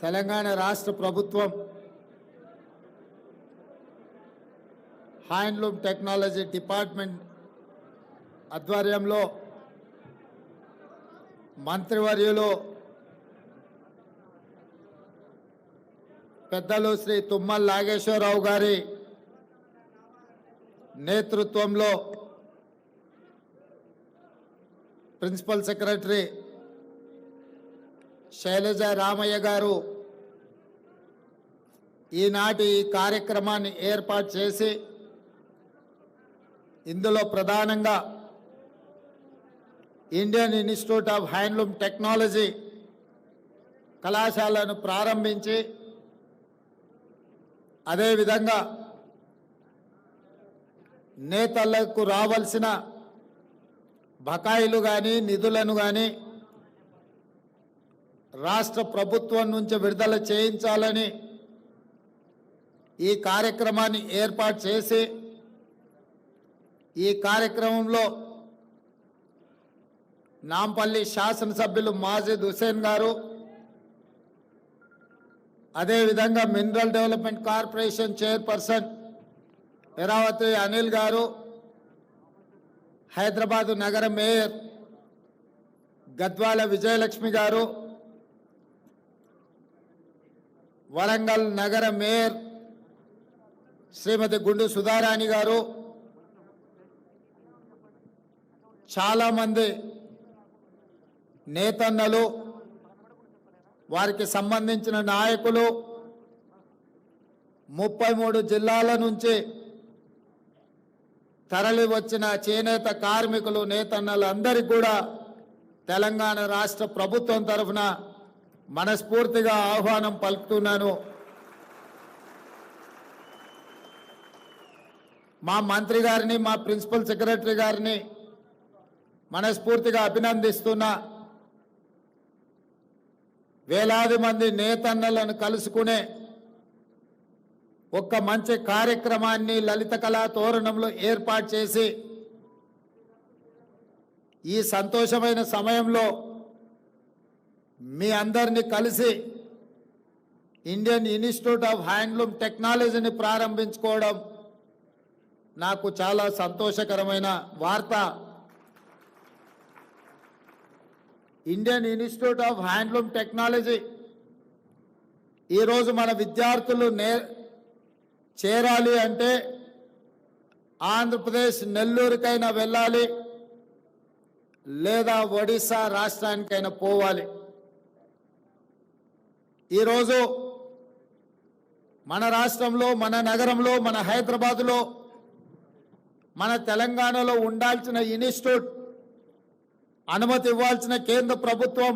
తెలంగాణ రాష్ట్ర ప్రభుత్వం handloom technology department ఆధ్వర్యంలో మంత్రివర్యులు పెద్దలు శ్రీ తుమ్మల్ నాగేశ్వరరావు గారి నేతృత్వంలో ప్రిన్సిపల్ సెక్రటరీ శైలజ రామయ్య గారు ఈనాటి కార్యక్రమాన్ని ఏర్పాటు చేసి ఇందులో ప్రధానంగా Indian Institute of Handloom Technology కళాశాలను ప్రారంభించి అదేవిధంగా నేతలకు రావాల్సిన బకాయిలు కానీ నిధులను కానీ రాష్ట్ర ప్రభుత్వం నుంచి విడుదల చేయించాలని ఈ కార్యక్రమాన్ని ఏర్పాటు చేసి ఈ కార్యక్రమంలో నాంపల్లి శాసనసభ్యులు మాజిద్ హుసేన్ గారు అదేవిధంగా mineral development corporation chairperson Iravati Anil గారు హైదరాబాదు నగర మేయర్ గద్వాల విజయలక్ష్మి గారు వరంగల్ నగర మేయర్ శ్రీమతి గుండు సుధారాణి గారు చాలామంది నేతన్నలు వారికి సంబంధించిన నాయకులు ముప్పై మూడు జిల్లాల నుంచి తరలి వచ్చిన చేనేత కార్మికులు నేతన్నలు అందరికీ కూడా తెలంగాణ రాష్ట్ర ప్రభుత్వం తరఫున మనస్ఫూర్తిగా ఆహ్వానం పలుకుతున్నాను. మా మంత్రి గారిని మా ప్రిన్సిపల్ సెక్రటరీ గారిని మనస్ఫూర్తిగా అభినందిస్తున్నా. వేలాది మంది నేతన్నలను కలుసుకునే ఒక్క మంచి కార్యక్రమాన్ని లలిత కళా తోరణంలో ఏర్పాటు చేసి ఈ సంతోషమైన సమయంలో మీ అందరినీ కలిసి ఇండియన్ ఇన్స్టిట్యూట్ ఆఫ్ హ్యాండ్లూమ్ టెక్నాలజీని ప్రారంభించుకోవడం నాకు చాలా సంతోషకరమైన వార్త. Indian Institute of Handloom Technology ఈరోజు మన విద్యార్థులు నే చేరాలి అంటే ఆంధ్రప్రదేశ్ నెల్లూరుకైనా వెళ్ళాలి లేదా ఒడిశా రాష్ట్రానికైనా పోవాలి. ఈరోజు మన రాష్ట్రంలో మన నగరంలో మన హైదరాబాదులో మన తెలంగాణలో ఉండాల్సిన ఇన్స్టిట్యూట్ అనుమతి ఇవ్వాల్సిన కేంద్ర ప్రభుత్వం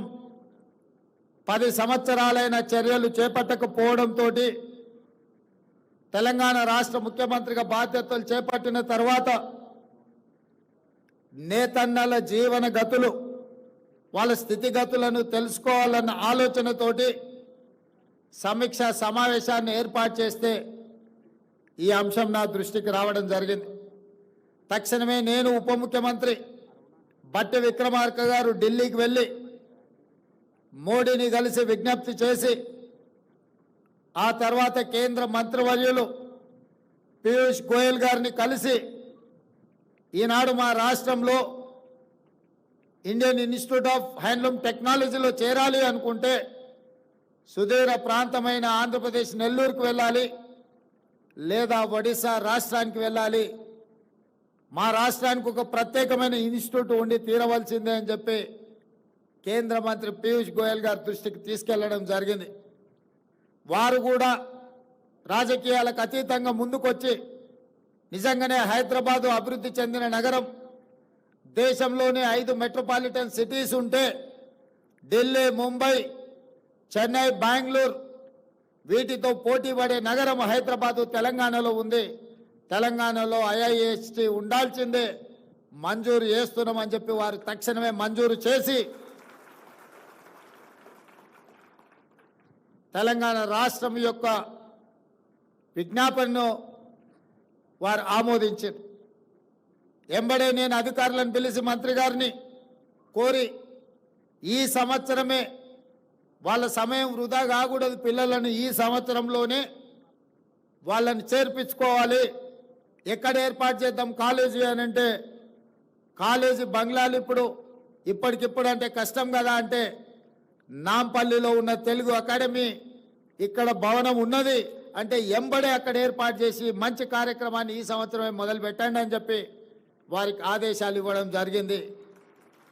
పది సంవత్సరాలైన చర్యలు చేపట్టకపోవడంతో తెలంగాణ రాష్ట్ర ముఖ్యమంత్రిగా బాధ్యతలు చేపట్టిన తర్వాత నేతన్నల జీవన గతులు వాళ్ళ స్థితిగతులను తెలుసుకోవాలన్న ఆలోచనతోటి సమీక్ష సమావేశాన్ని ఏర్పాటు చేస్తే ఈ అంశం నా దృష్టికి రావడం జరిగింది. తక్షణమే నేను ఉప ముఖ్యమంత్రి బట్టి విక్రమార్క గారు ఢిల్లీకి వెళ్ళి మోడీని కలిసి విజ్ఞప్తి చేసి ఆ తర్వాత కేంద్ర మంత్రివర్యులు పీయూష్ గోయల్ గారిని కలిసి ఈనాడు మా రాష్ట్రంలో ఇండియన్ ఇన్స్టిట్యూట్ ఆఫ్ హ్యాండ్లూమ్ టెక్నాలజీలో చేరాలి అనుకుంటే సుదూర ప్రాంతమైన ఆంధ్రప్రదేశ్ నెల్లూరుకు వెళ్ళాలి లేదా ఒడిశా రాష్ట్రానికి వెళ్ళాలి. మా రాష్ట్రానికి ఒక ప్రత్యేకమైన ఇన్స్టిట్యూట్ ఉండి తీరవలసిందే అని చెప్పి కేంద్ర మంత్రి పీయూష్ గోయల్ గారి దృష్టికి తీసుకెళ్ళడం జరిగింది. వారు కూడా రాజకీయాలకు అతీతంగా ముందుకొచ్చి నిజంగానే హైదరాబాదు అభివృద్ధి చెందిన నగరం. దేశంలోనే ఐదు మెట్రోపాలిటన్ సిటీస్ ఉంటే ఢిల్లీ ముంబై చెన్నై బెంగళూరు వీటితో పోటీ పడే నగరం హైదరాబాదు తెలంగాణలో ఉంది. తెలంగాణలో ఐఐఎస్టి ఉండాల్సిందే. మంజూరు చేస్తున్నామని చెప్పి వారు తక్షణమే మంజూరు చేసి తెలంగాణ రాష్ట్రం యొక్క విజ్ఞాపనను వారు ఆమోదించారు. ఎంబడే నేను అధికారులను పిలిచి మంత్రి గారిని కోరి ఈ సంవత్సరమే వాళ్ళ సమయం వృధా కాకూడదు పిల్లలను ఈ సంవత్సరంలోనే వాళ్ళని చేర్పించుకోవాలి. ఎక్కడ ఏర్పాటు చేద్దాం కాలేజీ అని అంటే కాలేజీ బంగ్లాలు ఇప్పుడు ఇప్పటికిప్పుడు అంటే కష్టం కదా అంటే నాంపల్లిలో ఉన్న తెలుగు అకాడమీ ఇక్కడ భవనం ఉన్నది అంటే ఎంబడే అక్కడ ఏర్పాటు చేసి మంచి కార్యక్రమాన్ని ఈ సంవత్సరమే మొదలు పెట్టండి అని చెప్పి వారికి ఆదేశాలు ఇవ్వడం జరిగింది.